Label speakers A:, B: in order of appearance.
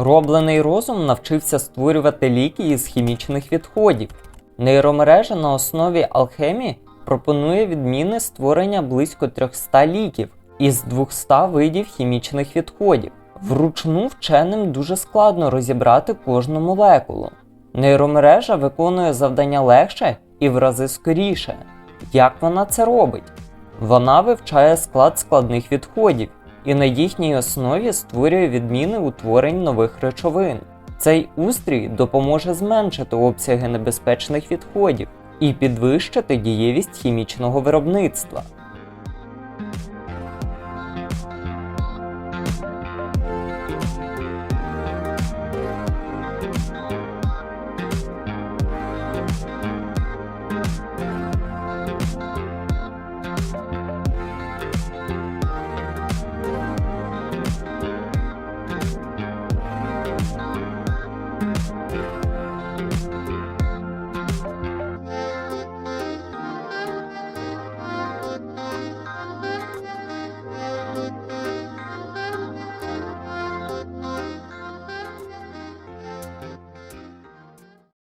A: Роблений розум навчився створювати ліки із хімічних відходів. Нейромережа на основі алхемії пропонує відміни створення близько 300 ліків із 200 видів хімічних відходів. Вручну вченим дуже складно розібрати кожну молекулу. Нейромережа виконує завдання легше і в рази скоріше. Як вона це робить? Вона вивчає склад складних відходів і на їхній основі створює відміни утворень нових речовин. Цей устрій допоможе зменшити обсяги небезпечних відходів і підвищити дієвість хімічного виробництва. Bye.